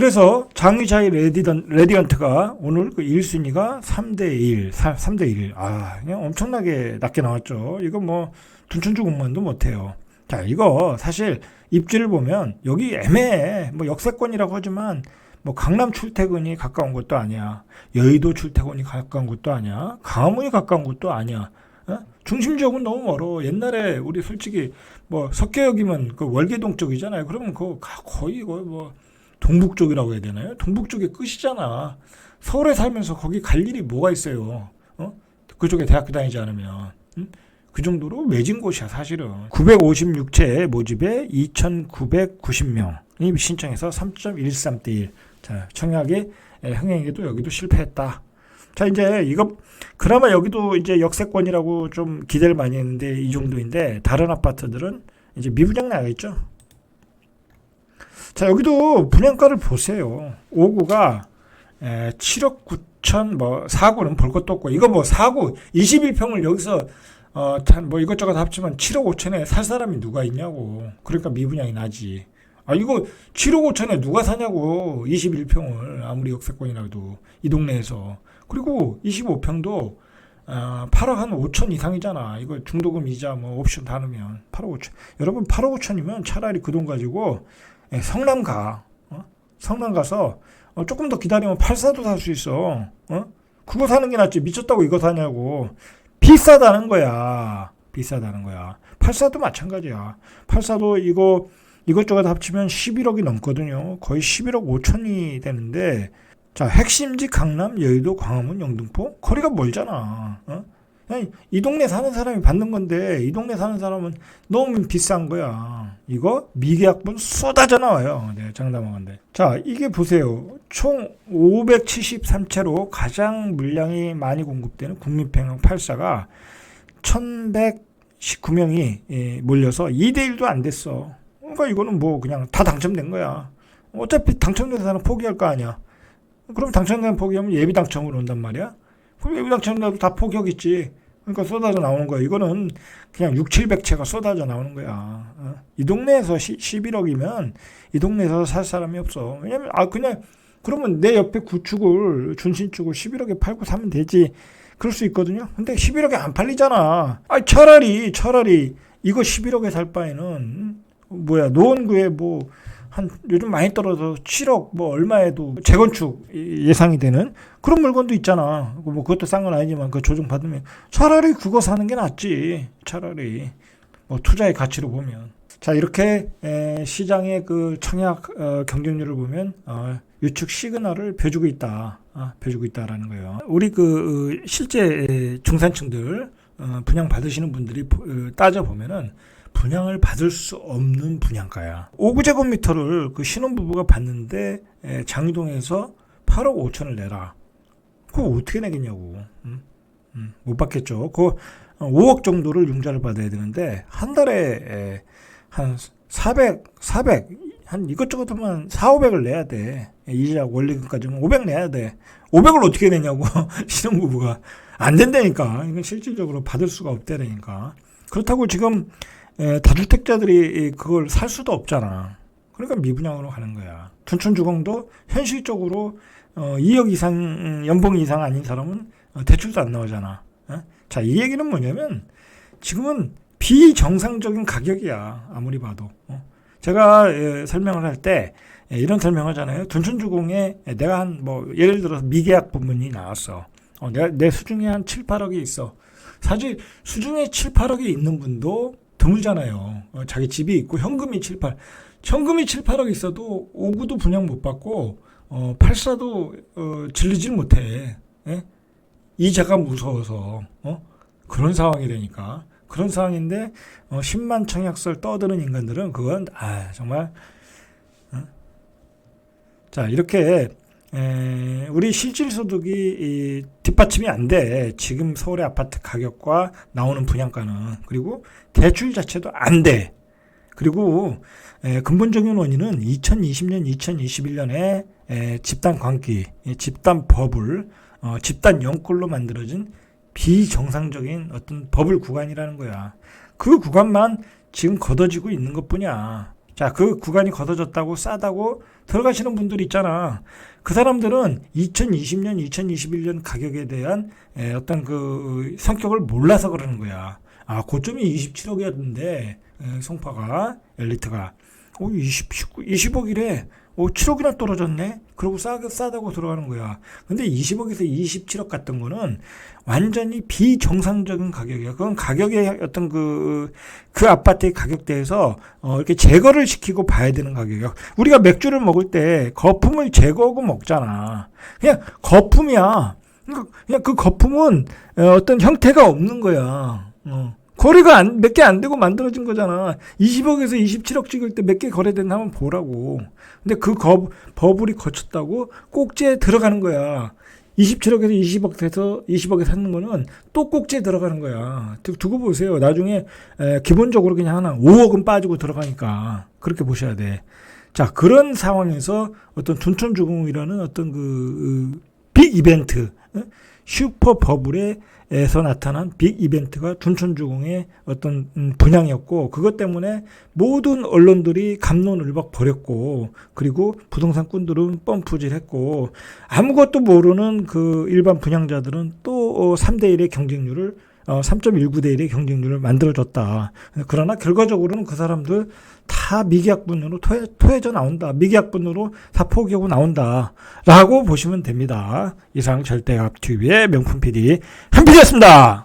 그래서 장유자의 레디던, 레디언트가 오늘 그 1순위가 3대1, 3대1. 아, 그냥 엄청나게 낮게 나왔죠. 이거 뭐, 둔춘주공만도 못해요. 자, 이거 사실 입지를 보면 여기 애매해. 뭐 역세권이라고 하지만 뭐 강남 출퇴근이 가까운 것도 아니야. 여의도 출퇴근이 가까운 것도 아니야. 강화문이 가까운 것도 아니야. 어? 중심 지역은 너무 멀어. 옛날에 우리 솔직히 뭐 석계역이면 그 월계동 쪽이잖아요. 그러면 가- 거의 거의 뭐 동북 쪽이라고 해야 되나요? 동북 쪽의 끝이잖아. 서울에 살면서 거기 갈 일이 뭐가 있어요? 어? 그쪽에 대학교 다니지 않으면. 응? 그 정도로 외진 곳이야, 사실은. 956채 모집에 2,990명이 신청해서 3.13대 1. 자, 청약의 에, 흥행에도 여기도 실패했다. 자, 이제 이거 그나마 여기도 이제 역세권이라고 좀 기대를 많이 했는데 이 정도인데 다른 아파트들은 이제 미분양 나겠죠. 자, 여기도 분양가를 보세요. 5구가 7억 9천 뭐 4구는 볼 것도 없고 이거 뭐 4구 21평을 여기서 어, 단뭐 이것저것 합치면 7억 5천에 살 사람이 누가 있냐고. 그러니까 미분양이 나지. 아, 이거 7억 5천에 누가 사냐고. 21평을. 아무리 역세권이라도. 이 동네에서. 그리고 25평도 아, 8억 한 5천 이상이잖아. 이거 중도금 이자 뭐 옵션 다 넣으면 8억 5천. 여러분 8억 5천이면 차라리 그 돈 가지고 예, 성남 가. 어? 성남 가서 어, 조금 더 기다리면 84도 살 수 있어. 어? 그거 사는 게 낫지. 미쳤다고 이거 사냐고. 비싸다는 거야. 비싸다는 거야. 84도 마찬가지야. 84도 이거 이것저것 합치면 11억이 넘거든요. 거의 11억 5천이 되는데 자 핵심지 강남, 여의도, 광화문, 영등포 거리가 멀잖아. 어? 그냥 이 동네 사는 사람이 받는 건데 이 동네 사는 사람은 너무 비싼 거야. 이거 미계약분 쏟아져 나와요. 네, 장담하건데. 자 이게 보세요. 총 573채로 가장 물량이 많이 공급되는 국민평형 8사가 1119명이 예, 몰려서 2대1도 안 됐어. 그러니까 이거는 뭐 그냥 다 당첨된 거야. 어차피 당첨된 사람 포기할 거 아니야. 그럼 당첨된 포기하면 예비 당첨으로 온단 말이야. 그럼 예비 당첨돼도 다 포기하겠지. 그러니까 쏟아져 나오는 거야. 이거는 그냥 6, 700채가 쏟아져 나오는 거야. 어? 이 동네에서 시, 11억이면 이 동네에서 살 사람이 없어. 왜냐면 아 그냥 그러면 내 옆에 구축을 준신축을 11억에 팔고 사면 되지. 그럴 수 있거든요. 근데 11억에 안 팔리잖아. 아 차라리 차라리 이거 11억에 살 바에는 음, 뭐야 노원구에 뭐 한 요즘 많이 떨어져 7억 뭐 얼마에도 재건축 예상이 되는 그런 물건도 있잖아. 뭐 그것도 싼 건 아니지만 그 조정 받으면 차라리 그거 사는 게 낫지. 차라리 뭐 투자의 가치로 보면 자 이렇게 에, 시장의 그 청약 어, 경쟁률을 보면 어, 유축 시그널을 벼주고 있다. 아, 벼주고 있다라는 거예요. 우리 그 어, 실제 에, 중산층들 어, 분양 받으시는 분들이 따져 보면은 분양을 받을 수 없는 분양가야. 5구제곱미터를 그 신혼부부가 받는데 에, 장유동에서 8억 5천을 내라. 그거 어떻게 내겠냐고. 음? 음, 못 받겠죠. 그 5억 정도를 융자를 받아야 되는데 한 달에 에, 한 400, 400, 한 이것저것 하면 4, 500을 내야 돼. 이자 원리금까지는 500 내야 돼. 500을 어떻게 내냐고 신혼부부가 안 된다니까. 이건 실질적으로 받을 수가 없다니까. 그렇다고 지금 에, 다주택자들이 그걸 살 수도 없잖아. 그러니까 미분양으로 가는 거야. 춘천주공도 현실적으로 어, 2억 이상 음, 연봉 이상 아닌 사람은 어, 대출도 안 나오잖아. 어? 자, 이 얘기는 뭐냐면 지금은 비정상적인 가격이야. 아무리 봐도. 어? 제가 에, 설명을 할 때 이런 설명하잖아요. 둔춘주공에 내가 한 뭐 예를 들어서 미계약 부분이 나왔어. 어, 내가 내 수중에 한 7, 8억이 있어. 사실 수중에 7, 8억이 있는 분도 드물잖아요. 어, 자기 집이 있고 현금이 7, 8. 현금이 7, 8억 있어도 5구도 분양 못 받고 어, 84도 어, 질리질 못해. 예? 이자가 무서워서 어? 그런 상황이 되니까 그런 상황인데 어, 10만 청약서를 떠드는 인간들은 그건 아 정말 어? 자 이렇게 에, 우리 실질 소득이 이, 뒷받침이 안 돼. 지금 서울의 아파트 가격과 나오는 분양가는 그리고 대출 자체도 안 돼. 그리고 에, 근본적인 원인은 2020년, 2021년에 에, 집단 광기, 이 집단 버블, 어, 집단 영끌로 만들어진 비정상적인 어떤 버블 구간이라는 거야. 그 구간만 지금 걷어지고 있는 것뿐이야. 자, 그 구간이 걷어졌다고 싸다고 들어가시는 분들 있잖아. 그 사람들은 2020년, 2021년 가격에 대한 에, 어떤 그 성격을 몰라서 그러는 거야. 아, 고점이 27억이었는데 송파가 엘리트가 오, 20, 19, 20억이래. 오, 7억이나 떨어졌네. 그러고 싸, 싸다고 들어가는 거야. 근데 20억에서 27억 갔던 거는 완전히 비정상적인 가격이야. 그건 가격의 어떤 그, 그 아파트의 가격대에서 어, 이렇게 제거를 시키고 봐야 되는 가격이야. 우리가 맥주를 먹을 때 거품을 제거하고 먹잖아. 그냥 거품이야. 그러니까 그냥 그 거품은 어, 어떤 형태가 없는 거야. 어. 거래가 몇 개 안 되고 만들어진 거잖아. 20억에서 27억 찍을 때 몇 개 거래됐나 한번 보라고. 근데 그 거, 버블이 거쳤다고 꼭지에 들어가는 거야. 27억에서 20억 돼서 20억에 샀는 거는 또 꼭지에 들어가는 거야. 두- 두고 보세요. 나중에 에, 기본적으로 그냥 하나 5억은 빠지고 들어가니까 그렇게 보셔야 돼. 자 그런 상황에서 어떤 둔촌주공이라는 어떤 그 빅 이벤트 어? 슈퍼 버블에서 나타난 빅 이벤트가 둔촌주공의 어떤 음, 분양이었고 그것 때문에 모든 언론들이 감론을박 벌였고 그리고 부동산꾼들은 펌프질했고 아무것도 모르는 그 일반 분양자들은 또 3대 1의 경쟁률을 어, 3.19대 1의 경쟁률을 만들어줬다. 그러나 결과적으로는 그 사람들 다 미계약분으로 토해, 토해져 나온다. 미계약분으로 다 포기하고 나온다. 라고 보시면 됩니다. 이상 절대값 TV의 명품 PD 한PD였습니다.